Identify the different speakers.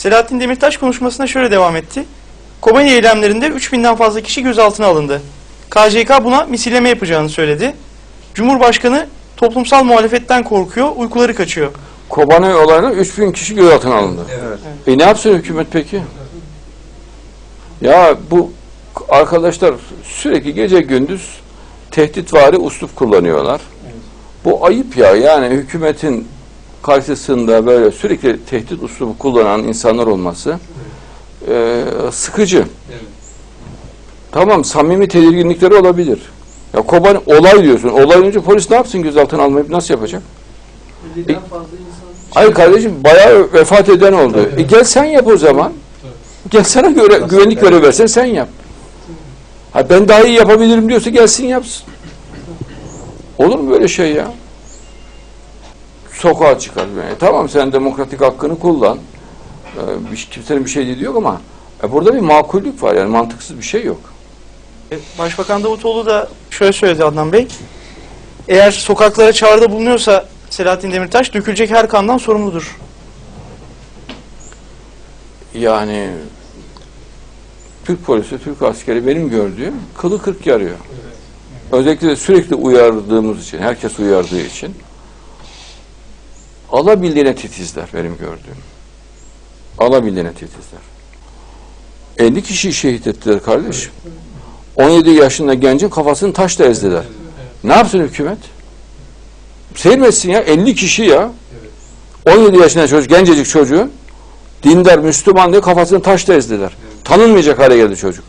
Speaker 1: Selahattin Demirtaş konuşmasına şöyle devam etti. Kobani eylemlerinde 3000'den fazla kişi gözaltına alındı. KCK buna misilleme yapacağını söyledi. Cumhurbaşkanı toplumsal muhalefetten korkuyor, uykuları kaçıyor.
Speaker 2: Kobane olayında 3000 kişi gözaltına alındı. E ne yapsın hükümet peki? Ya bu arkadaşlar sürekli gece gündüz tehditvari uslup kullanıyorlar. Bu ayıp ya. Yani hükümetin karşısında böyle sürekli tehdit uslubu kullanan insanlar olması e, sıkıcı. Tamam samimi tedirginlikleri olabilir. Ya Kobani olay diyorsun. Olay önce polis ne yapsın gözaltına almayıp nasıl yapacak? E, Hayır kardeşim bayağı vefat eden oldu. E gel sen yap o zaman. Gel sana göre güvenlik görevi versen sen yap. Ha ben daha iyi yapabilirim diyorsa gelsin yapsın. Olur mu böyle şey ya? Sokağa çıkar. E, tamam sen demokratik hakkını kullan. E, bir- kimsenin bir şey dediği yok ama e, burada bir makullük var yani mantıksız bir şey yok.
Speaker 1: E, Başbakan Davutoğlu da şöyle söyledi Adnan Bey. Eğer sokaklara çağrıda bulunuyorsa Selahattin Demirtaş dökülecek her kandan sorumludur.
Speaker 2: Yani Türk polisi, Türk askeri benim gördüğüm kılı kırk yarıyor. Özellikle de sürekli uyardığımız için, herkes uyardığı için alabildiğine titizler benim gördüğüm. Alabildiğine titizler. 50 kişiyi şehit ettiler kardeşim. 17 yaşında gencin kafasını taşla ezdiler. Ne yapsın hükümet? Seyirmetsin ya 50 kişi ya. 17 yaşında çocuk, gencecik çocuğun dindar, Müslüman diye kafasını taşla ezdiler. Tanınmayacak hale geldi çocuk.